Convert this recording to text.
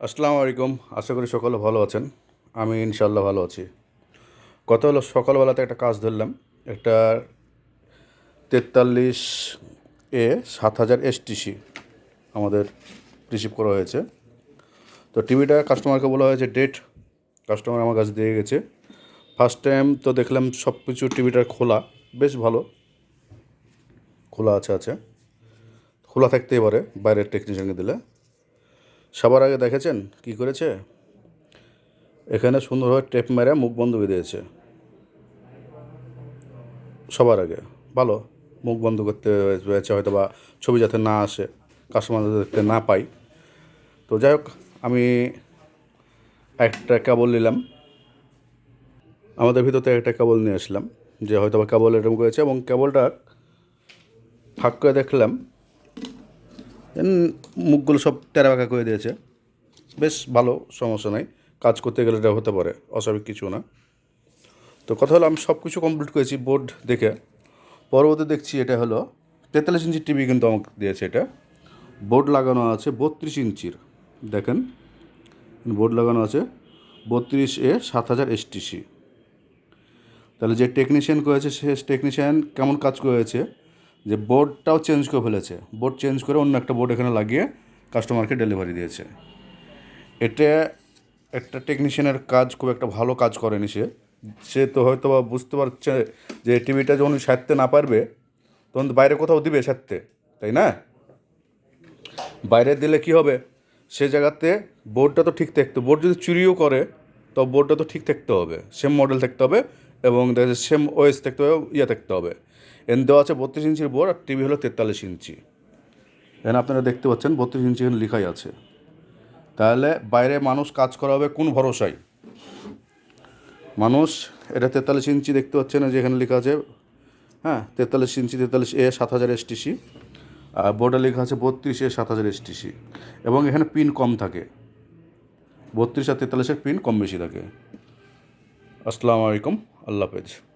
আসসালামু আলাইকুম। আশা করি সকলে ভালো আছেন। আমি ইনশাল্লাহ ভালো আছি। কত হলো, সকালবেলাতে একটা কাজ ধরলাম। একটা তেতাল্লিশ এ সাত হাজার এসটিসি আমাদের রিসিভ করা হয়েছে। তো টিভিটা কাস্টমারকে বলা হয়েছে ডেট কাস্টমার আমার কাছে দিয়ে গেছে। ফার্স্ট টাইম তো দেখলাম সব কিছু টিভিটার খোলা। বেশ ভালো। খোলা আছে আছে। খোলা থাকতেই পারে, বাইরের টেকনিশিয়ানকে দিলে। সবার আগে দেখেছেন? কি করেছে? এখানে সুন্দরভাবে টেপ মেরে মুখ বন্ধ করে দিয়েছে। সবার আগে। ভালো। মুখ বন্ধ করতে হয়েছে, হয়তো বা ছবি যাতে না আসে কাস্টমার দেখতে না পাই। তো যাই হোক, আমি একটা কেবল নিলাম। আমাদের ভিতর থেকে একটা কেবল নিয়ে আসলাম, যে হয়তো বা কেবল এরকম করেছে এবং কেবলটা ফাঁক করে দেখলাম। উম, মুখগুলো সব টেরাবাঁকা করে দিয়েছে। বেশ ভালো সমস্যা নাই। কাজ করতে গেলে এটা হতে পারে অস্বাভাবিক কিছু না। তো কথা হলো আমি সব কিছু কমপ্লিট করেছি বোর্ড দেখে। পরবর্তী দেখছি এটা হলো তেতাল্লিশ ইঞ্চির টিভি কিন্তু আমাকে দিয়েছে এটা। বোর্ড লাগানো আছে বত্রিশ ইঞ্চির। দেখেন বোর্ড লাগানো আছে বত্রিশ এ সাত হাজার এসটিসি তাহলে যে টেকনিশিয়ান করেছে সে টেকনিশিয়ান কেমন কাজ করেছে? যে বোর্ডটাও চেঞ্জ করে ফেলেছে। বোর্ড চেঞ্জ করে অন্য একটা বোর্ড এখানে লাগিয়ে কাস্টমারকে ডেলিভারি দিয়েছে। এটা একটা টেকনিশিয়ানের কাজ খুব একটা ভালো কাজ করেনি সে। সে তো হয়তো বা বুঝতে পারছে যে টিভিটা যখন সারতে না পারবে, তখন বাইরে কোথাও দিবে সারতে, তাই না? বাইরে দিলে কি হবে? সে জায়গাতে বোর্ডটা তো ঠিক থাকতে। বোর্ড যদি চুরিও করে, তো বোর্ডটা তো ঠিক থাকতে হবে। সেম মডেল থাকতে হবে এবং সেম ওয়েস থাকতে হবে ইয়ে থাকতে হবে। এন দেওয়া আছে বত্রিশ ইঞ্চির বোর্ড আর টিভি হলো তেতাল্লিশ ইঞ্চি। এখানে আপনারা দেখতে পাচ্ছেন বত্রিশ ইঞ্চি এখানে লেখাই আছে। তাহলে বাইরে মানুষ কাজ করা হবে কোন ভরসায়? মানুষ, এটা তেতাল্লিশ ইঞ্চি দেখতে পাচ্ছেন যে এখানে লেখা আছে হ্যাঁ তেতাল্লিশ ইঞ্চি, তেতাল্লিশ এ, সাত হাজার এসটিসি আর বোর্ডে লেখা আছে বত্রিশ এ, সাত হাজার এসটিসি এবং এখানে পিন কম থাকে। বত্রিশ আর তেতাল্লিশের পিন কম বেশি থাকে। আসসালামু আলাইকুম, আল্লাহ হাফেজ।